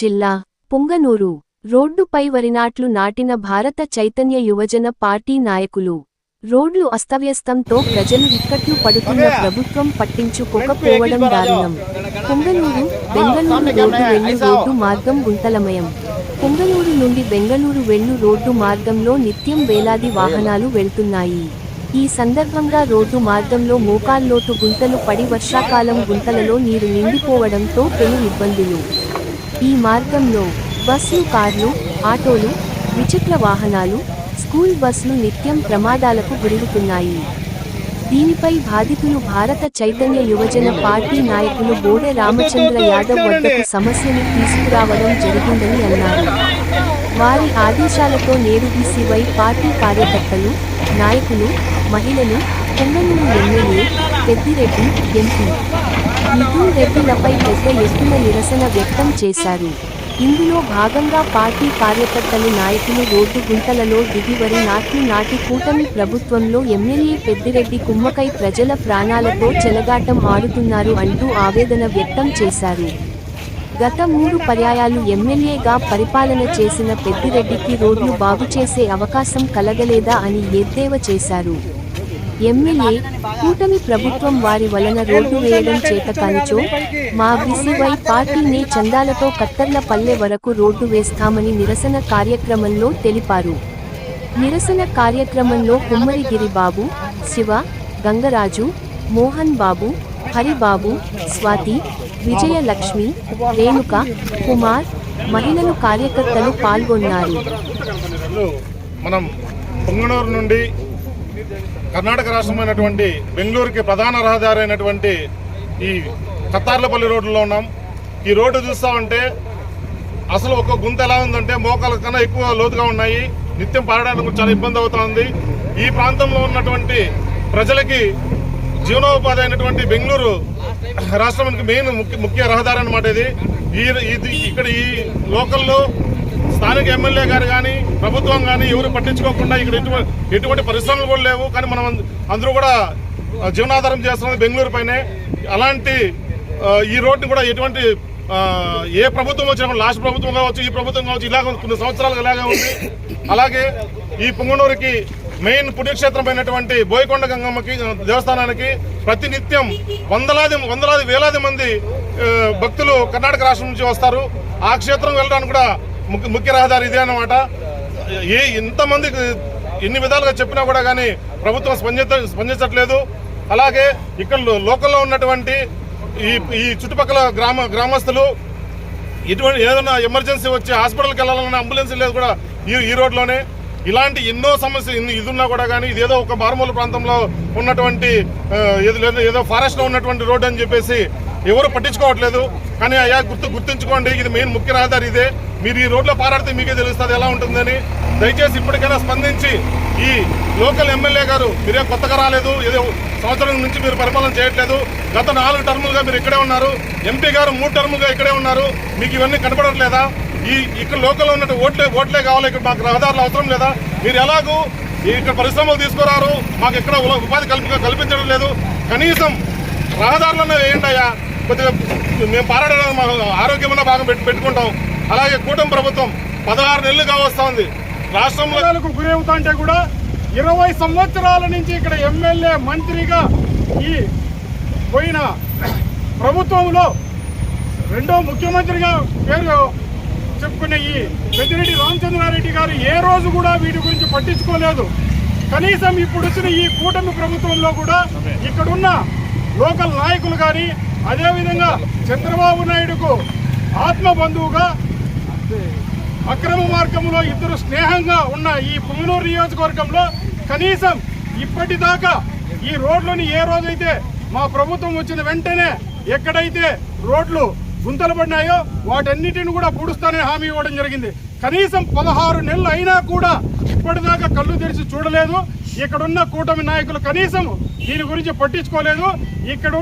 జిల్లా పుంగనూరు. రోడ్డుపై వరినాట్లు నాటిన భారత చైతన్య యువజన పార్టీ నాయకులు. రోడ్లు అస్తవ్యస్తంతో ప్రజలు ఇక్కట్లు పడుతున్న ప్రభుత్వం పట్టించుకోకపోవడం దారుణం. పుంగనూరు బెంగళూరు రోడ్డు వెళ్ళు రోడ్డు మార్గం గుంతలమయం. పుంగనూరు నుండి బెంగళూరు వెళ్ళు రోడ్డు మార్గంలో నిత్యం వేలాది వాహనాలు వెళ్తున్నాయి. ఈ సందర్భంగా రోడ్డు మార్గంలో మోకాల్లోతు గుంతలు పడి వర్షాకాలం గుంతలలో నీరు నిండిపోవడంతో పెను ఇబ్బందులు. ఈ మార్గంలో బస్సులు కార్లు ఆటోలు ద్విచక్ర వాహనాలు స్కూల్ బస్సులు నిత్యం ప్రమాదాలకు గురవుతున్నాయి. దీనిపై బాధితులు భారత చైతన్య యువజన పార్టీ నాయకులు బోడె రామచంద్ర యాదవ్ వద్దకు సమస్యను తీసుకురావడం జరిగిందని అన్నారు. వారి ఆదేశాలతో నేడు బీసీవై పార్టీ కార్యకర్తలు నాయకులు మహిళలు పొంగనూరు ఎమ్మెల్యే పెద్దిరెడ్డి ఎంపీ మిథున్ రెడ్డిలపై పెద్ద ఎత్తున నిరసన వ్యక్తం చేశారు. ఇందులో భాగంగా పార్టీ కార్యకర్తలు నాయకులు రోడ్డు గుంటలలో దిగి వరి నాట్లు నాటి కూటమి ప్రభుత్వంలో ఎమ్మెల్యే పెద్దిరెడ్డి కుమ్మకై ప్రజల ప్రాణాలతో చెలగాటం ఆడుతున్నారు అంటూ ఆవేదన వ్యక్తం చేశారు. గత మూడు పర్యాయాలు ఎమ్మెల్యేగా పరిపాలన చేసిన పెద్దిరెడ్డికి రోడ్లు బాగుచేసే అవకాశం కలగలేదా అని ఎద్దేవా చేశారు. ఎమ్మెల్యే కూటమి ప్రభుత్వం వారి వలన రోడ్డు వేయడం చేత కానిచో మా బీసీవై పార్టీని చందాలతో కత్తర్ల పల్లె వరకు రోడ్డు వేస్తామని నిరసన కార్యక్రమంలో తెలిపారు. నిరసన కార్యక్రమంలో కుమ్మరిగిరి బాబు శివ గంగరాజు మోహన్ బాబు హరిబాబు స్వాతి విజయలక్ష్మి రేణుక కుమార్ మహిళలు కార్యకర్తలు పాల్గొన్నారు. మనం పొంగనూరు నుండి కర్ణాటక రాష్ట్రమైనటువంటి బెంగళూరుకి ప్రధాన రహదారి అయినటువంటి ఈ కత్తార్లపల్లి రోడ్డులో ఉన్నాం. ఈ రోడ్డు చూస్తామంటే అసలు ఒక గుంత ఎలా ఉందంటే మోకాల కన్నా ఎక్కువ లోతుగా ఉన్నాయి. నిత్యం పాడడానికి చాలా ఇబ్బంది అవుతుంది ఈ ప్రాంతంలో ఉన్నటువంటి ప్రజలకి జీవనోపాధి అయినటువంటి బెంగళూరు రాష్ట్రానికి మెయిన్ ముఖ్య ముఖ్య రహదారి అనమాట ఇది. ఈ ఇది ఇక్కడ ఈ లోకల్లో స్థానిక ఎమ్మెల్యే గారు కానీ ప్రభుత్వం కానీ ఎవరు పట్టించుకోకుండా ఇక్కడ ఎటువంటి ఎటువంటి పరిశ్రమలు కూడా లేవు. కానీ మనం అందరూ కూడా జీవనాధారం చేస్తున్నది బెంగళూరు పైనే. అలాంటి ఈ రోడ్డు కూడా ఎటువంటి ఏ ప్రభుత్వం వచ్చినా లాస్ట్ ప్రభుత్వం కావచ్చు ఈ ప్రభుత్వం కావచ్చు ఇలాగ కొన్ని సంవత్సరాలుగా ఇలాగే ఉంది. అలాగే ఈ పుంగనూరుకి మెయిన్ పుణ్యక్షేత్రమైనటువంటి బోయకొండ గంగమ్మకి దేవస్థానానికి ప్రతినిత్యం వందలాది వందలాది వేలాది మంది భక్తులు కర్ణాటక రాష్ట్రం నుంచి వస్తారు. ఆ క్షేత్రం వెళ్ళడానికి కూడా ముఖ్య ముఖ్య రహదారి ఇదే అన్నమాట. ఏ ఇంతమంది ఎన్ని విధాలుగా చెప్పినా కూడా కానీ ప్రభుత్వం స్పందించ స్పందించట్లేదు. అలాగే ఇక్కడ లోకల్లో ఉన్నటువంటి ఈ ఈ చుట్టుపక్కల గ్రామ గ్రామస్తులు ఇటువంటి ఏదైనా ఎమర్జెన్సీ వచ్చి హాస్పిటల్కి వెళ్ళాలన్న అంబులెన్స్ లేదు కూడా ఈ ఈ రోడ్లోనే. ఇలాంటి ఎన్నో సమస్య ఇది ఉన్నా కూడా కానీ ఇదేదో ఒక మారుమూల ప్రాంతంలో ఉన్నటువంటి ఏదో లేదు- ఏదో ఫారెస్ట్లో ఉన్నటువంటి రోడ్డు అని చెప్పేసి ఎవరు పట్టించుకోవట్లేదు. కానీ అయ్యా గుర్తు గుర్తుంచుకోండి ఇది మెయిన్ ముఖ్య రహదారి ఇదే. మీరు ఈ రోడ్లో పారాడితే మీకే తెలుస్తుంది ఎలా ఉంటుందని. దయచేసి ఇప్పటికైనా స్పందించి ఈ లోకల్ ఎమ్మెల్యే గారు మీరే కొత్తగా రాలేదు ఏదో సంవత్సరం నుంచి మీరు పరిపాలన చేయట్లేదు. గత నాలుగు టర్ములుగా మీరు ఇక్కడే ఉన్నారు. ఎంపీ గారు మూడు టర్ములుగా ఇక్కడే ఉన్నారు. మీకు ఇవన్నీ కనపడట్లేదా? ఈ ఇక్కడ లోకల్లో ఉన్నట్టు ఓట్లే ఓట్లే కావాలి ఇక్కడ మాకు రహదారులు అవసరం లేదా? మీరు ఎలాగూ ఇక్కడ పరిశ్రమలు తీసుకురారు మాకు ఎక్కడ ఉపాధి కల్పి కల్పించడం లేదు. కనీసం రహదారులను వేయండి అయ్యా. కొద్దిగా మేము పారాడడం మా ఆరోగ్యమైన భాగం పెట్టు పెట్టుకుంటాం. అలాగే కూటమి ప్రభుత్వం పదహారు నెలలుగా వస్తోంది రాష్ట్రంలో గురవుతా గురవుతుంటే కూడా ఇరవై సంవత్సరాల నుంచి ఇక్కడ ఎమ్మెల్యే మంత్రిగా ఈ పోయిన ప్రభుత్వంలో రెండో ముఖ్యమంత్రిగా పేరు చెప్పుకునే ఈ పెద్దిరెడ్డి రామచంద్రారెడ్డి గారు ఏ రోజు కూడా వీటి గురించి పట్టించుకోలేదు. కనీసం ఇప్పుడు వచ్చిన ఈ కూటమి ప్రభుత్వంలో కూడా ఇక్కడున్న లోకల్ నాయకులు కానీ అదేవిధంగా చంద్రబాబు నాయుడుకు ఆత్మ బంధువుగా అక్రమ మార్గంలో ఇద్దరు స్నేహంగా ఉన్న ఈ పుంగనూరు నియోజకవర్గంలో కనీసం ఇప్పటిదాకా ఈ రోడ్లని ఏ రోజైతే మా ప్రభుత్వం వచ్చిన వెంటనే ఎక్కడైతే రోడ్లు గుంతలు పడినాయో వాటన్నిటిని కూడా పూడుస్తానని హామీ ఇవ్వడం జరిగింది. కనీసం పదహారు నెలలు అయినా కూడా ఇప్పటిదాకా కళ్ళు తెరిచి చూడలేదు. ఇక్కడున్న కూటమి నాయకులు కనీసం దీని గురించి పట్టించుకోలేదు. ఇక్కడ